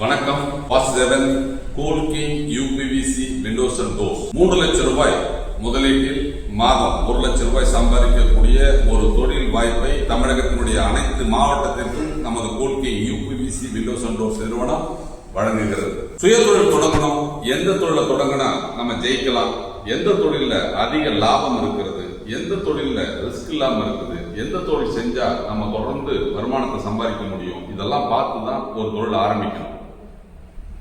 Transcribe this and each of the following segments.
வணக்கம். Vasudevan cool UPVC windows and doors மூன்று லட்சம் ரூபாய் முதலீட்டில் மாதம் ஒரு லட்சம் ரூபாய் சம்பாதிக்கக்கூடிய ஒரு தொழில் வாய்ப்பை தமிழகத்தினுடைய அனைத்து மாவட்டத்திற்கும் நமது cool UPVC windows and doors நிறுவனம் வழங்குகிறது. சுய தொழில் தொடங்கணும். எந்த தொழிலை தொடங்கினா நம்ம ஜெயிக்கலாம். எந்த தொழிலில் அதிக லாபம் இருக்கிறது? எந்த தொழிலில் ரிஸ்க் இல்லாமல் இருக்குது? எந்த தொழில் செஞ்சா நம்ம தொடர்ந்து வருமானத்தை சம்பாதிக்க முடியும்? இதெல்லாம் பார்த்து தான் ஒரு தொழில் ஆரம்பிக்கணும்.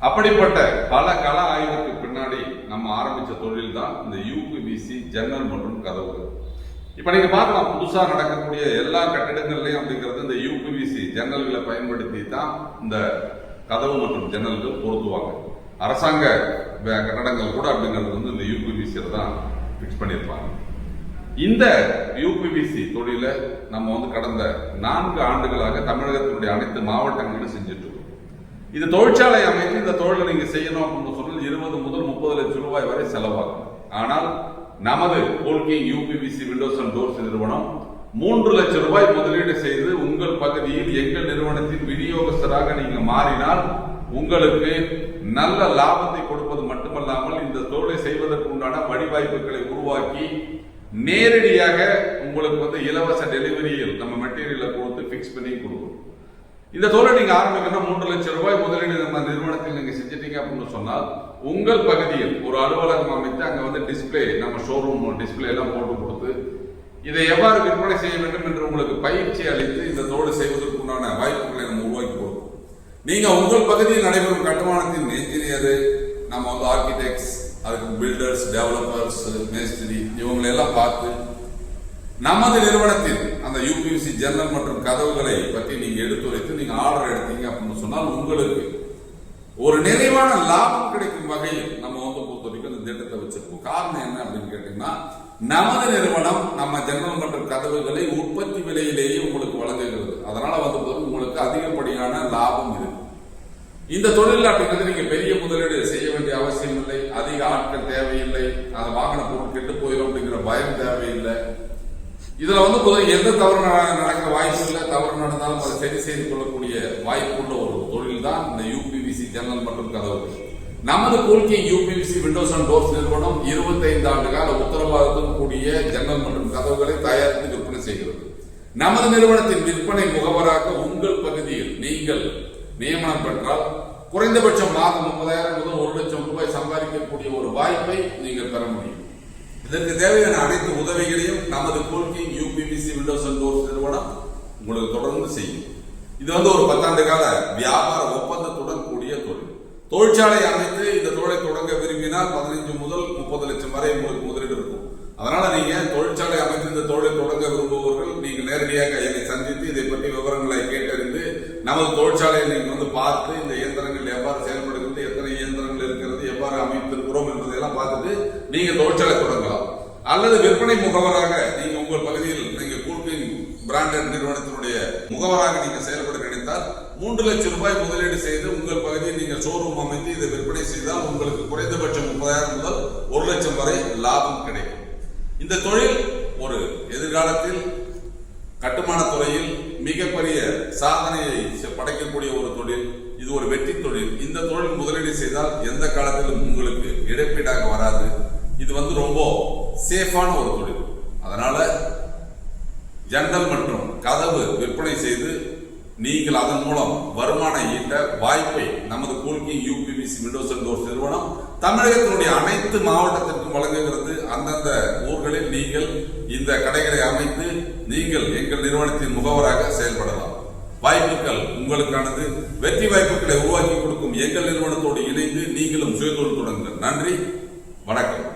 அப்படிப்பட்ட பல கல ஆய்வுக்கு பின்னாடி நம்ம ஆரம்பிச்ச தொழில் தான் இந்த யூபிபிசி ஜன்னல் மற்றும் கதவுகள். இப்ப நீங்க பார்க்கலாம் புதுசாக நடக்கக்கூடிய எல்லா கட்டிடங்கள்லையும் அப்படிங்கிறது இந்த யூபிவிசி ஜன்னல்களை பயன்படுத்தி தான் இந்த கதவு மற்றும் ஜன்னல்கள் பொருத்துவாங்க. அரசாங்க கட்டடங்கள் கூட அப்படிங்கிறது வந்து இந்த யூபிவிசியில தான் ஃபிக்ஸ் பண்ணியிருப்பாங்க. இந்த யூபிபிசி தொழிலை நம்ம வந்து கடந்த நான்கு ஆண்டுகளாக தமிழகத்தினுடைய அனைத்து மாவட்டங்களிலும் செஞ்சுட்டு இருக்கோம். இது தொழிற்சாலை அமைத்து இந்த தொழிலை நீங்க செய்யணும் அப்படின்னு சொன்னால் இருபது முதல் முப்பது லட்சம் ரூபாய் வரை செலவாகும். ஆனால் நமது கோல்கே யூபிபிசி விண்டோஸ் அண்ட் டோர்ஸ் நிறுவனம் மூன்று லட்சம் ரூபாய் முதலீடு செய்து உங்கள் பகுதியில் எங்கள் நிறுவனத்தின் விநியோகஸ்தராக நீங்க மாறினால் உங்களுக்கு நல்ல லாபத்தை கொடுப்பது மட்டுமல்லாமல் இந்த தொழிலை செய்வதற்கு உண்டான வழிவாய்ப்புகளை உருவாக்கி நேரடியாக உங்களுக்கு வந்து இலவச டெலிவரியில் நம்ம மெட்டீரியலை கொடுத்து ஃபிக்ஸ் பண்ணி கொடுக்கும் இந்த தொழிலை நீங்க ஆரம்பிக்கணும் மூன்று லட்சம் ரூபாய் முதலீடு நம்ம நிறுவனத்தில் நீங்க செஞ்சிட்டீங்க அப்படின்னு சொன்னால் உங்கள் பகுதியில் ஒரு அலுவலகம் அமைத்து அங்கே வந்து டிஸ்பிளே நம்ம ஷோரூம் டிஸ்பிளே எல்லாம் போட்டு கொடுத்து இதை எவ்வாறு விற்பனை செய்ய வேண்டும் என்று உங்களுக்கு பயிற்சி அளித்து இந்த தோடு செய்வதற்கு உண்டான வாய்ப்புகளை நம்ம உருவாக்கி கொடுக்கும் நீங்க உங்கள் பகுதியில் நடைபெறும் கட்டுமானத்தின் என்ஜினியர் நம்ம வந்து ஆர்கிடெக்ட்ஸ் அதுக்கு பில்டர்ஸ் டெவலப்பர்ஸ் மேஸ்திரி இவங்களை எல்லாம் பார்த்து நமது நிறுவனத்தில் அந்த யூபிஎஸ்சி ஜன்னல் மற்றும் கதவுகளை பற்றி நீங்க எடுத்துரைத்து நீங்க ஆர்டர் எடுத்தீங்க அப்படின்னு சொன்னால் உங்களுக்கு ஒரு நிறைவான லாபம் கிடைக்கும் வகையில் நம்ம வந்து பொறுத்த வரைக்கும் இந்த திட்டத்தை வச்சிருக்கோம் காரணம் என்ன அப்படின்னு கேட்டீங்கன்னா நமது நிறுவனம் நம்ம ஜன்னல் மற்றும் கதவுகளை உற்பத்தி விலையிலேயே உங்களுக்கு வழங்குகிறது. அதனால வந்து உங்களுக்கு அதிகப்படியான லாபம் இருக்கு. இந்த தொழில் அப்படிங்கிறது நீங்க பெரிய முதலீடு செய்ய வேண்டிய அவசியம் இல்லை. அதிக ஆட்கள் தேவையில்லை. அந்த வாகன பொருள் கெட்டு போயிடும் அப்படிங்கிற பயம் தேவையில்லை. இதுல வந்து எந்த தவறு நட- நடக்க வாய்ப்பு இல்லை தவறு நடந்தாலும் அதை சரி செய்து கொள்ளக்கூடிய வாய்ப்புள்ள ஒரு தொழில் தான் இந்த யூபிவிசி ஜன்னல் மற்றும் கதவு. நமது கோரிக்கை யூபிவிசி விண்டோஸ் அண்ட் டோர்ஸ் நிறுவனம் 25 ஆண்டு கால உத்தரவாதத்துடன் கூடிய ஜன்னல் மற்றும் கதவுகளை தயாரித்து விற்பனை செய்கிறது. நமது நிறுவனத்தின் விற்பனை முகவராக உங்கள் பகுதியில் நீங்கள் நியமனம் பெற்றால் குறைந்தபட்சம் மாதம் முப்பதாயிரம் முதல் ஒரு லட்சம் ரூபாய் சம்பாதிக்கக்கூடிய ஒரு வாய்ப்பை நீங்கள் பெற முடியும். இதற்கு தேவையான அனைத்து உதவிகளையும் நமது கோல்கிங் யூபிபிசி விண்டோஸ் அண்ட் டோர்ஸ் நிறுவனம் உங்களுக்கு தொடர்ந்து செய்யும். இது வந்து ஒரு பத்தாண்டு கால வியாபார ஒப்பந்தத்துடன் கூடிய தொழில். தொழிற்சாலை அமைத்து இந்த தொழிலை தொடங்க விரும்பினால் பதினைஞ்சு முதல் முப்பது லட்சம் வரை உங்களுக்கு முதலீடு இருக்கும். அதனால நீங்க தொழிற்சாலை அமைத்து இந்த தொழிலை தொடங்க விரும்புபவர்கள் நீங்க நேரடியாக என்னை சந்தித்து இதை பற்றி விவரங்களை கேட்டறிந்து நமது தொழிற்சாலையை நீங்க வந்து பார்த்து இந்த இயந்திரங்கள் எவ்வாறு செயல்படுகிறது எத்தனை இயந்திரங்கள் இருக்கிறது எவ்வாறு அமைத்திருக்கிறோம் என்பதையெல்லாம் பார்த்துட்டு நீங்க தொழிற்சாலை தொடங்கலாம். அல்லது விற்பனை முகவராக நீங்க உங்கள் பகுதியில் நீங்க கூர்பின் பிராண்டட் நிறுவனத்தினுடைய முகவராக நீங்க செயல்பட நினைத்தால் மூன்று லட்சம் ரூபாய் முதலீடு செய்து உங்கள் பகுதியில் நீங்கள் ஷோரூம் அமைத்து இதை விற்பனை செய்தால் உங்களுக்கு குறைந்தபட்சம் முப்பதாயிரம் முதல் ஒரு லட்சம் வரை லாபம் கிடைக்கும். இந்த தொழில் ஒரு எதிர்காலத்தில் கட்டுமானத் துறையில் மிகப்பெரிய சாதனையை படைக்கக்கூடிய ஒரு தொழில். இது ஒரு வெற்றி தொழில். இந்த தொழில் முதலீடு செய்தால் எந்த காலத்திலும் உங்களுக்கு இழப்பீடாக வராது. இது வந்து ரொம்ப சேஃபான ஒரு தொழில். அதனால ஜன்னல் மற்றும் கதவு விற்பனை செய்து நீங்கள் அதன் மூலம் வருமானம் ஈட்ட வாய்ப்பை நமது கூல்கி யூபிபிசி விண்டோஸ் அண்ட் டோர்ஸ் நிறுவனம் தமிழகத்தினுடைய அனைத்து மாவட்டத்திற்கும் வழங்குகிறது. அந்தந்த ஊர்களில் நீங்கள் இந்த கடைகளை அமைத்து நீங்கள் எங்கள் நிறுவனத்தின் முகவராக செயல்படலாம். வாய்ப்புகள் உங்களுக்கானது. வெற்றி வாய்ப்புகளை உருவாக்கி கொடுக்கும் எங்கள் நிறுவனத்தோடு இணைந்து நீங்களும் சுயதொழில் தொடங்குங்கள். நன்றி. வணக்கம்.